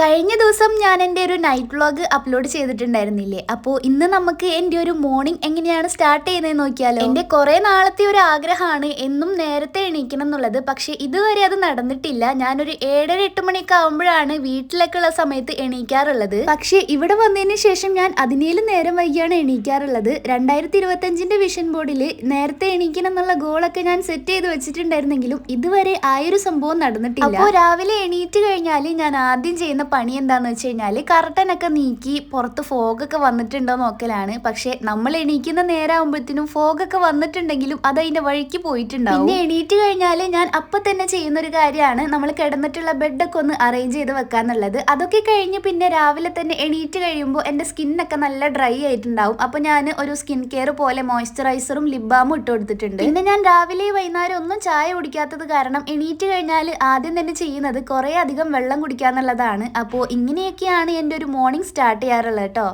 കഴിഞ്ഞ ദിവസം ഞാൻ എന്റെ ഒരു നൈറ്റ് വ്ളോഗ് അപ്ലോഡ് ചെയ്തിട്ടുണ്ടായിരുന്നില്ലേ? അപ്പോൾ ഇന്ന് നമുക്ക് എന്റെ ഒരു മോർണിംഗ് എങ്ങനെയാണ് സ്റ്റാർട്ട് ചെയ്യുന്നത് നോക്കിയാലോ? എന്റെ കുറേ നാളത്തെ ഒരു ആഗ്രഹമാണ് എന്നും നേരത്തെ എണീക്കണം എന്നുള്ളത്. പക്ഷേ ഇതുവരെ അത് നടന്നിട്ടില്ല. ഞാനൊരു ഏഴര എട്ട് മണിയൊക്കെ ആകുമ്പോഴാണ് വീട്ടിലൊക്കെ ഉള്ള സമയത്ത് എണീക്കാറുള്ളത്. പക്ഷേ ഇവിടെ വന്നതിന് ശേഷം ഞാൻ അതിനേലും നേരം വൈകിയാണ് എണീക്കാറുള്ളത്. രണ്ടായിരത്തി ഇരുപത്തഞ്ചിന്റെ വിഷൻ ബോർഡിൽ നേരത്തെ എണീക്കണം എന്നുള്ള ഗോളൊക്കെ ഞാൻ സെറ്റ് ചെയ്ത് വെച്ചിട്ടുണ്ടായിരുന്നെങ്കിലും ഇതുവരെ ആ ഒരു സംഭവം നടന്നിട്ടില്ല. അപ്പോൾ രാവിലെ എണീറ്റ് കഴിഞ്ഞാൽ ഞാൻ ആദ്യം ചെയ്യുന്ന പണി എന്താന്ന് വെച്ച് കഴിഞ്ഞാൽ കർട്ടനൊക്കെ നീക്കി പുറത്ത് ഫോഗൊക്കെ വന്നിട്ടുണ്ടോ നോക്കലാണ്. പക്ഷെ നമ്മൾ എണീക്കുന്ന നേരാകുമ്പോഴത്തേനും ഫോഗൊക്കെ വന്നിട്ടുണ്ടെങ്കിലും അത് അതിന്റെ വഴിക്ക് പോയിട്ടുണ്ടാവും. പിന്നെ എണീറ്റ് കഴിഞ്ഞാൽ ഞാൻ അപ്പൊ തന്നെ ചെയ്യുന്ന ഒരു കാര്യമാണ്. നമ്മൾ കിടന്നിട്ടുള്ള ബെഡൊക്കെ ഒന്ന് അറേഞ്ച് ചെയ്ത് വെക്കാന്നുള്ളത്. അതൊക്കെ കഴിഞ്ഞ് പിന്നെ രാവിലെ തന്നെ എണീറ്റ് കഴിയുമ്പോൾ എന്റെ സ്കിന്നൊക്കെ നല്ല ഡ്രൈ ആയിട്ടുണ്ടാവും. അപ്പോൾ ഞാൻ ഒരു സ്കിൻ കെയർ പോലെ മോയ്സ്ചറൈസറും ലിപ് ബാമും ഇട്ട് കൊടുത്തിട്ടുണ്ട്. പിന്നെ ഞാൻ രാവിലെ വൈകുന്നേരം ഒന്നും ചായ കുടിക്കാത്തത് കാരണം എണീറ്റ് കഴിഞ്ഞാൽ ആദ്യം തന്നെ ചെയ്യുന്നത് കുറേ അധികം വെള്ളം കുടിക്കാന്നുള്ളതാണ്. അപ്പോൾ ഇങ്ങനെയൊക്കെയാണ് എന്റെ ഒരു മോർണിംഗ് സ്റ്റാർട്ട് ചെയ്യാറുള്ളത് കേട്ടോ.